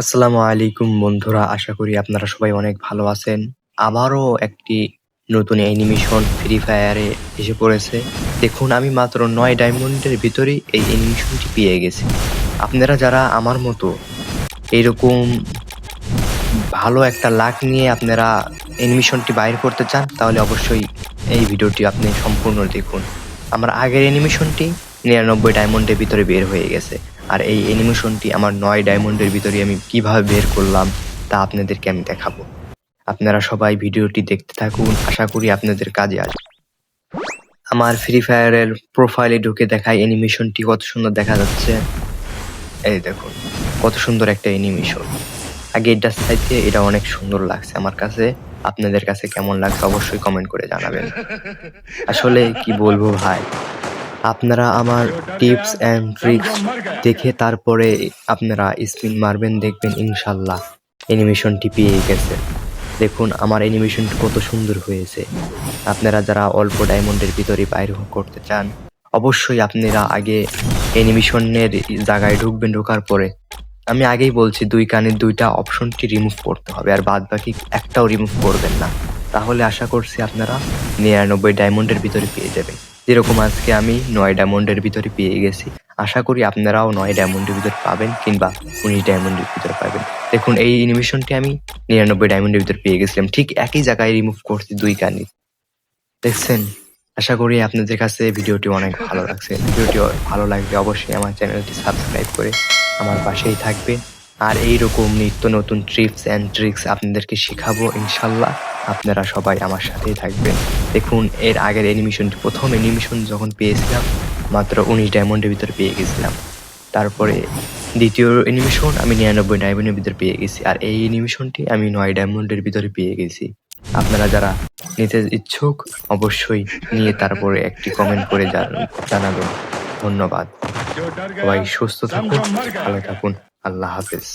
আসসালামু আলাইকুম বন্ধুরা, আশা করি আপনারা সবাই অনেক ভালো আছেন। আবারও একটি নতুন অ্যানিমেশন ফ্রি ফায়ারে এসে পড়েছে। দেখুন, আমি মাত্র নয় ডায়মন্ডের ভিতরেই এই অ্যানিমেশনটি পেয়ে গেছি। আপনারা যারা আমার মতো এইরকম ভালো একটা লাক নিয়ে আপনারা অ্যানিমেশনটি বাইর করতে চান, তাহলে অবশ্যই এই ভিডিওটি আপনি সম্পূর্ণ দেখুন। আমার আগের অ্যানিমেশনটি নিরানব্বই ডায়মন্ডের ভিতরে বের হয়ে গেছে। আর এই অ্যানিমেশনটি আমার নয় ডায়মন্ডের ভিতরে আমি কীভাবে বের করলাম তা আপনাদেরকে আমি দেখাবো। আপনারা সবাই ভিডিওটি দেখতে থাকুন, আশা করি আপনাদের কাজে আসবে। আমার ফ্রি ফায়ারের প্রোফাইলে ঢুকে দেখায় অ্যানিমেশনটি কত সুন্দর দেখা যাচ্ছে। এই দেখুন, কত সুন্দর একটা অ্যানিমেশন আগে এটা চাইতে এটা অনেক সুন্দর লাগছে আমার কাছে। আপনাদের কাছে কেমন লাগছে অবশ্যই কমেন্ট করে জানাবেন। আসলে কি বলব ভাই? আপনারা আমার টিপস অ্যান্ড ট্রিক্স দেখে তারপরে আপনারা স্পিন মারবেন, দেখবেন ইনশাল্লাহ অ্যানিমেশনটি পেয়ে গেছে। দেখুন, আমার অ্যানিমেশনটি কত সুন্দর হয়েছে। আপনারা যারা অল্প ডায়মন্ডের ভিতরে বাইর করতে চান, অবশ্যই আপনারা আগে অ্যানিমেশনের জায়গায় ঢুকবেন, ঢোকার পরে। আমি আগেই বলছি, দুই কানের দুইটা অপশনটি রিমুভ করতে হবে, আর বাদ বাকি একটাও রিমুভ করবেন না। তাহলে আশা করছি আপনারা নিরানব্বই ডায়মন্ডের ভিতরে পেয়ে যাবেন। যেরকম আজকে আমি নয় ডায়মন্ডের ভিতরে পেয়ে গেছি। আশা করি আপনারাও নয় ডায়মন্ডের ভিতরে পাবেন কিংবা উনিশ ডায়মন্ডের ভিতরে পাবেন। দেখুন, এই অ্যানিমেশনটি আমি নিরানব্বই ডায়মন্ডের ভিতরে পেয়ে গেছিলাম। ঠিক একই জায়গায় রিমুভ করছি দুই কানি। দেখছেন? আশা করি আপনাদের কাছে ভিডিওটি অনেক ভালো লাগছে। ভিডিওটি ভালো লাগলে অবশ্যই আমার চ্যানেলটি সাবস্ক্রাইব করে আমার পাশেই থাকবে আর এই রকম নিত্য নতুন ট্রিপস অ্যান্ড ট্রিক্স আপনাদেরকে শেখাবো, ইনশাল্লাহ আপনারা সবাই আমার সাথেই থাকবেন। দেখুন, এর আগের অ্যানিমেশনটি প্রথম অ্যানিমেশন যখন পেয়েছিলাম, মাত্র উনিশ ডায়মন্ডের ভিতরে পেয়ে গেছিলাম। তারপরে দ্বিতীয় অ্যানিমেশন আমি নিরানব্বই ডায়মন্ডের ভিতরে পেয়ে গেছি, আর এই অ্যানিমেশনটি আমি নয় ডায়মন্ডের ভিতরে পেয়ে গেছি। আপনারা যারা নিতে ইচ্ছুক, অবশ্যই নিয়ে তারপরে একটি কমেন্ট করে জানাবেন। ধন্যবাদ। সবাই সুস্থ থাকুন, ভালো থাকুন। আল্লাহ হাফেজ।